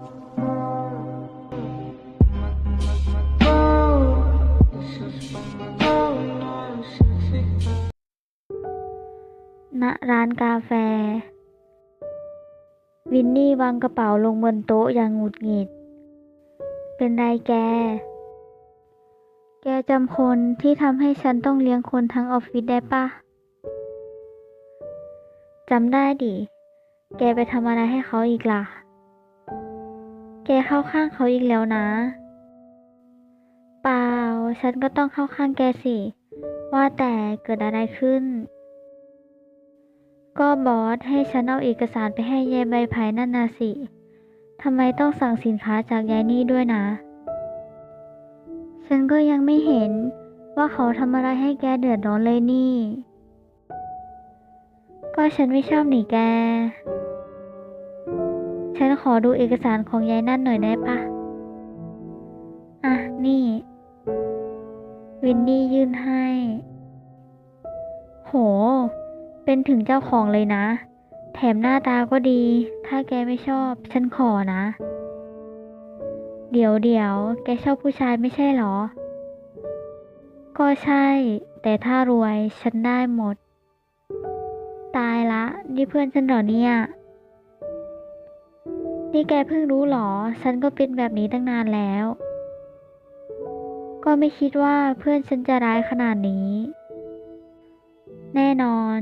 ณร้านกาแฟ วินนี่วางกระเป๋าลงบนโต๊ะอย่างหงุดหงิด เป็นไรแก แกจำคนที่ทำให้ฉันต้องเลี้ยงคนทั้งออฟฟิศได้ปะจำได้ดิ แกไปทำอะไรให้เขาอีกล่ะ แกเข้าข้างเขาอีกแล้วนะ เปล่า ฉันก็ต้องเข้าข้างแกสิ ว่าแต่เกิดอะไรขึ้น ก็บอสให้ฉันเอาเอกสารไปให้ยายใบไผ่นั่นนาสิ ทำไมต้องสั่งสินค้าจากยายนี่ด้วยนะ ฉันก็ยังไม่เห็นว่าเขาทำอะไรให้แกเดือดร้อนเลยนี่ ก็ฉันไม่ชอบหนีแก ฉันขอดูเอกสารของยายนั่นหน่อยได้ปะอะ นี่ วินนี่ยื่นให้ โห เป็นถึงเจ้าของเลยนะ แถมหน้าตาก็ดี ถ้าแกไม่ชอบ ฉันขอนะ เดี๋ยวเดี๋ยว แกชอบผู้ชายไม่ใช่หรอ ก็ใช่ แต่ถ้ารวยฉันได้หมด ตายละ นี่เพื่อนฉันเหรอเนี่ย นี่แกเพิ่งรู้หรอ ฉันก็เป็นแบบนี้ตั้งนานแล้ว ก็ไม่คิดว่าเพื่อนฉันจะร้ายขนาดนี้ แน่นอน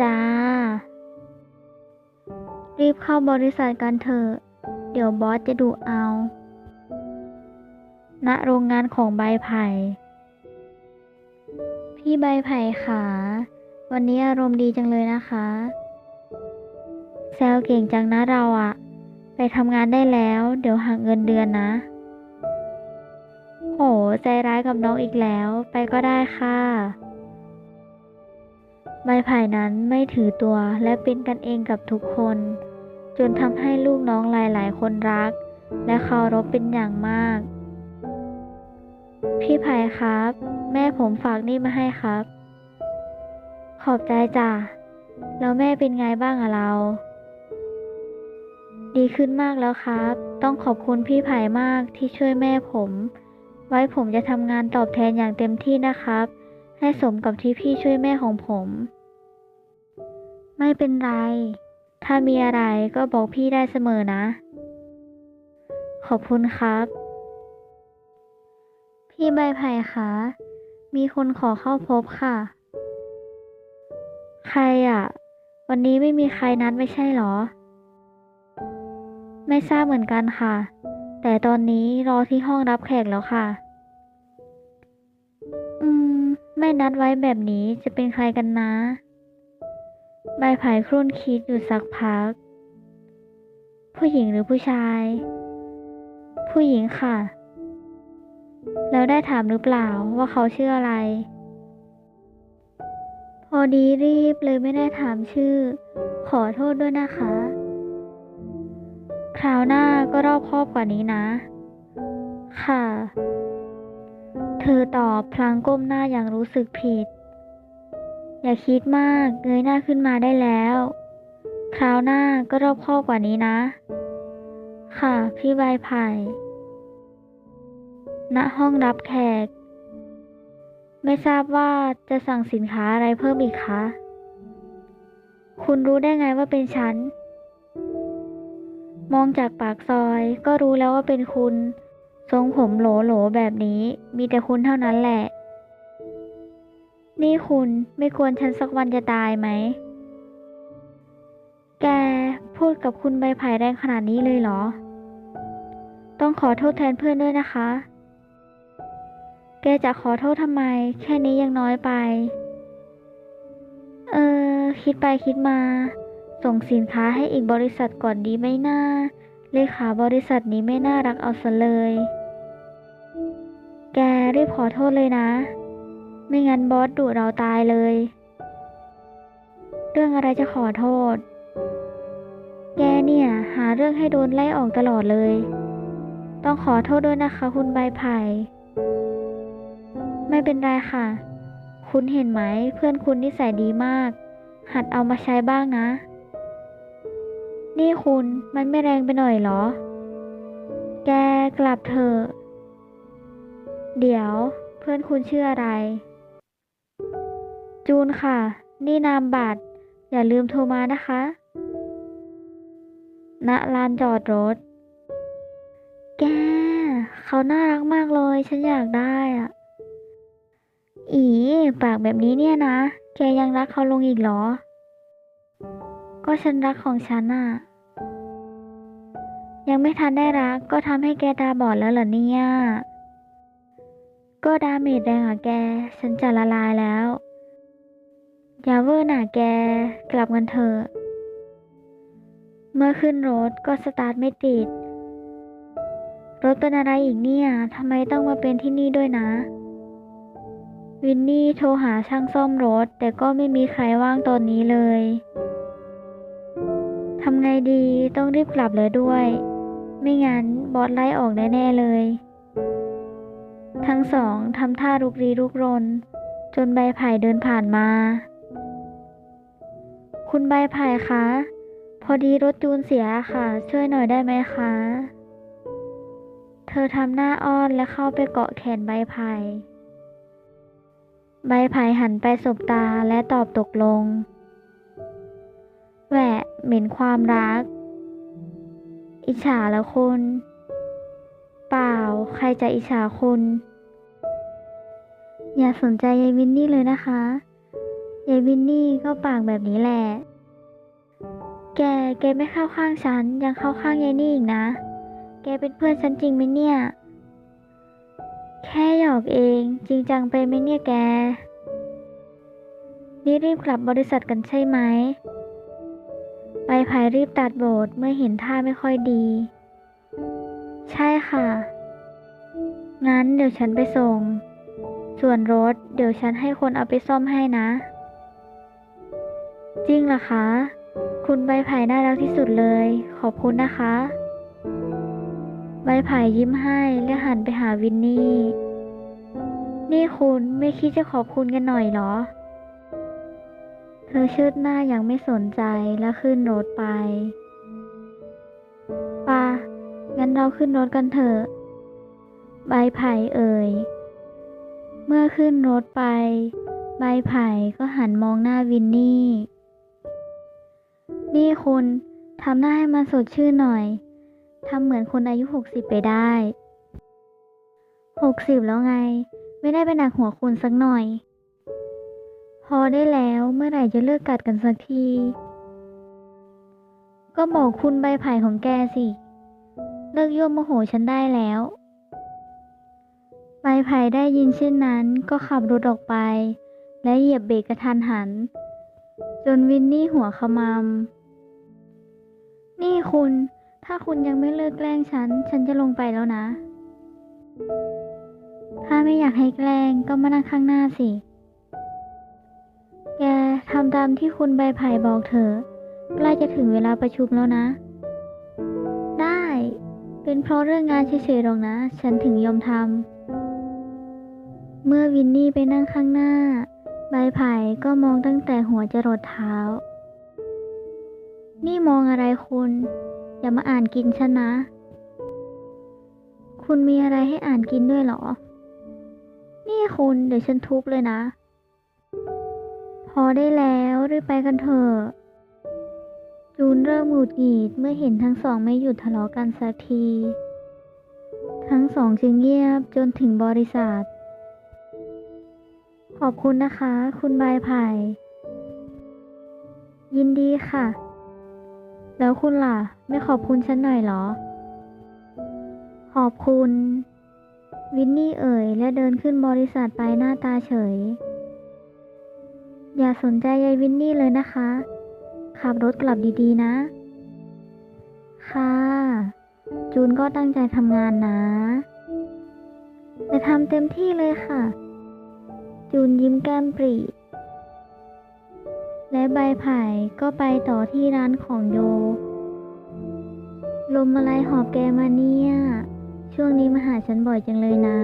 จ้า รีบเข้าบริษัทกันเถอะ เดี๋ยวบอสจะดูเอา ณ โรงงานของใบไผ่ พี่ใบไผ่ขา วันนี้อารมณ์ดีจังเลยนะคะ แซวเก่งจังนะเราอะไปทำงานได้แล้ว เดี๋ยวหักเงินเดือนนะ โห ใจร้ายกับน้องอีกแล้ว ไปก็ได้ค่ะใบไผ่นั้นไม่ถือตัวและเป็นกันเองกับทุกคน จนทำให้ลูกน้องหลาย ๆ คนรัก และเคารพเป็นอย่างมาก พี่ไผ่ครับ แม่ผมฝากนี่มาให้ครับ ขอบใจจ้ะ แล้วแม่เป็นไงบ้างอะเรา ดีขึ้นมากแล้วครับ ต้องขอบคุณพี่ไผ่มากที่ช่วยแม่ผม ไว้ผมจะทำงานตอบแทนอย่างเต็มที่นะครับ ให้สมกับที่พี่ช่วยแม่ของผม ไม่เป็นไร ถ้ามีอะไรก็บอกพี่ได้เสมอนะ ขอบคุณครับ พี่ใบไผ่คะ มีคนขอเข้าพบค่ะ ใครอะ วันนี้ไม่มีใครนัดไม่ใช่หรอ ไม่ทราบเหมือนกันค่ะ แต่ตอนนี้รอที่ห้องรับแขกแล้วค่ะ อืม ไม่นัดไว้แบบนี้จะเป็นใครกันนะ ใบไผ่ครุ่นคิดอยู่สักพัก ผู้หญิงหรือผู้ชาย ผู้หญิงค่ะ แล้วได้ถามหรือเปล่าว่าเขาชื่ออะไร พอดีรีบเลยไม่ได้ถามชื่อ ขอโทษด้วยนะคะ คราวหน้าก็รอบคอบกว่านี้นะ ค่ะ เธอตอบพลางก้มหน้าอย่างรู้สึกผิด อย่าคิดมากเงยหน้าขึ้นมาได้แล้ว คราวหน้าก็รอบคอบกว่านี้นะ ค่ะ พี่ใบไผ่ณห้องรับแขก ไม่ทราบว่าจะสั่งสินค้าอะไรเพิ่มอีกคะ คุณรู้ได้ไงว่าเป็นฉัน มองจากปากซอยก็รู้แล้วว่าเป็นคุณ ทรงผมโหลโหลๆแบบนี้ มีแต่คุณเท่านั้นแหละ นี่คุณไม่ควรฉันสักวันจะตายไหม แกพูดกับคุณใบไผ่แรงขนาดนี้เลยเหรอ ต้องขอโทษแทนเพื่อนด้วยนะคะ แกจะขอโทษทำไม แค่นี้ยังน้อยไป เออ คิดไปคิดมา ส่งสินค้าให้อีกบริษัทก่อนดีไหมน่าเลขาบริษัทนี้ไม่น่ารักเอาซะเลย แกรีบขอโทษเลยนะ ไม่งั้นบอสดุเราตายเลย เรื่องอะไรจะขอโทษ แกเนี่ยหาเรื่องให้โดนไล่ออกตลอดเลย ต้องขอโทษด้วยนะคะคุณใบไผ่ ไม่เป็นไรค่ะ คุณเห็นไหมเพื่อนคุณนิสัยดีมาก หัดเอามาใช้บ้างนะ นี่คุณมันไม่แรงไปหน่อยเหรอ แกกลับเถอะ เดี๋ยวเพื่อนคุณชื่ออะไร จูนค่ะ นี่นามบัตร อย่าลืมโทรมานะคะ ณ ลานจอดรถ แก เขาน่ารักมากเลย ฉันอยากได้อะ อี ปากแบบนี้เนี่ยนะ แกยังรักเขาลงอีกเหรอ ก็ฉันรักของฉันอะ ยังไม่ทันได้รัก ก็ทำให้แกตาบอดแล้วเหรอเนี่ย ก็ดาเมจแรงอะแก ฉันจะละลายแล้ว อย่าเวอร์หน่ะแก กลับกันเถอะ เมื่อขึ้นรถก็สตาร์ทไม่ติด รถเป็นอะไรอีกเนี่ย ทำไมต้องมาเป็นที่นี่ด้วยนะวินนี่โทรหาช่างซ่อมรถ แต่ก็ไม่มีใครว่างตอนนี้เลย ทำไงดีต้องรีบกลับเลยด้วย ไม่งั้นบอสไล่ออกแน่ๆเลย ทั้งสองทำท่าลุกรีลุกรน จนใบไผ่เดินผ่านมา คุณใบไผ่คะ พอดีรถจูนเสียค่ะ ช่วยหน่อยได้ไหมคะ เธอทำหน้าอ้อนและเข้าไปเกาะแขนใบไผ่ใบไผ่หันไปสบตาและตอบตกลง แหวะเหม็นความรัก อิจฉาแล้วคุณ เปล่าใครจะอิจฉาคุณ อย่าสนใจยายวินนี่เลยนะคะยายวินนี่ก็ปากแบบนี้แหละ แก แกไม่เข้าข้างฉัน ยังเข้าข้างยายนี่อีกนะ แกเป็นเพื่อนฉันจริงไหมเนี่ย แค่หยอกเอง จริงจังไปไหมเนี่ยแก นี่รีบกลับบริษัทกันใช่ไหม ใบไผ่รีบตัดโบทเมื่อเห็นท่าไม่ค่อยดี ใช่ค่ะ งั้นเดี๋ยวฉันไปส่ง ส่วนรถเดี๋ยวฉันให้คนเอาไปซ่อมให้นะ จริงเหรอคะ คุณใบไผ่น่ารักที่สุดเลย ขอบคุณนะคะ ใบไผ่ยิ้มให้และหันไปหาวินนี่ นี่คุณไม่คิดจะขอบคุณกันหน่อยเหรอ ธอเชิดหน้าอย่างไม่สนใจและขึ้นรถไปป่ะงั้นเราขึ้นรถกันเถอะ ใบไผ่เอ่ย เมื่อขึ้นรถไป ใบไผ่ก็หันมองหน้าวินนี่ นี่คุณทำหน้าให้มันสดชื่นหน่อย ทำเหมือนคนอายุหกสิบไปได้ หกสิบแล้วไง ไม่ได้เป็นหนักหัวคุณสักหน่อย พอได้แล้วเมื่อไหร่จะเลิกกัดกันสักที ก็บอกคุณใบไผ่ของแกสิ เลิกยั่วโมโหฉันได้แล้ว ใบไผ่ได้ยินเช่นนั้นก็ขับรถออกไป และเหยียบเบรกกระทันหัน จนวินนี่หัวขมำนี่คุณ ถ้าคุณยังไม่เลิกแกล้งฉัน ฉันจะลงไปแล้วนะ ถ้าไม่อยากให้แกล้งก็มานั่งข้างหน้าสิ แกทำตามที่คุณใบไผ่บอกเถอะใกล้จะถึงเวลาประชุมแล้วนะ ได้ เป็นเพราะเรื่องงานเฉยๆหรอกนะ ฉันถึงยอมทำเมื่อวินนี่ไปนั่งข้างหน้า ใบไผ่ก็มองตั้งแต่หัวจรดเท้า นี่มองอะไรคุณ อย่ามาอ่านกินฉันนะ คุณมีอะไรให้อ่านกินด้วยเหรอ นี่คุณ เดี๋ยวฉันทุบเลยนะ พอได้แล้วรีบไปกันเถอะจูนเริ่มหงุดหงิดเมื่อเห็นทั้งสองไม่หยุดทะเลาะกันสักที ทั้งสองจึงเงียบจนถึงบริษัท ขอบคุณนะคะ คุณบายไผ่ ยินดีค่ะ แล้วคุณล่ะ ไม่ขอบคุณฉันหน่อยเหรอ ขอบคุณ วินนี่เอ่ยและเดินขึ้นบริษัทไปหน้าตาเฉย อย่าสนใจยายวินนี่เลยนะคะ ขับรถกลับดีๆนะ ค่ะ จูนก็ตั้งใจทำงานนะ จะทำเต็มที่เลยค่ะ จูนยิ้มแก้มปรี และใบไผ่ก็ไปต่อที่ร้านของโย ลมอะไรหอบแกมาเนี่ย ช่วงนี้มาหาฉันบ่อยจังเลยนะ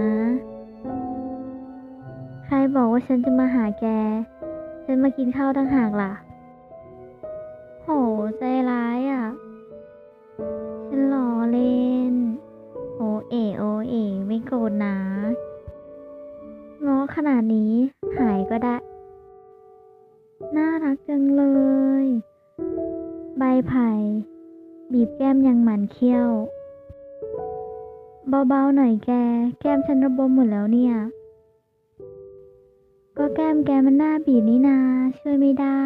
ใครบอกว่าฉันจะมาหาแก ฉันมากินข้าวต่างหากล่ะ โห ใจร้ายอะ ฉันหล้อเล่น โอเอโอเอไม่โกรธนะง้อขนาดนี้หายก็ได้ น่ารักจังเลย ใบไผ่ บีบแก้มยังหมันเคี้ยว เบาๆหน่อยแก แก้มฉันระบมหมดแล้วเนี่ย ก็แก้มแกมันหน้าบีบนี่นา ช่วยไม่ได้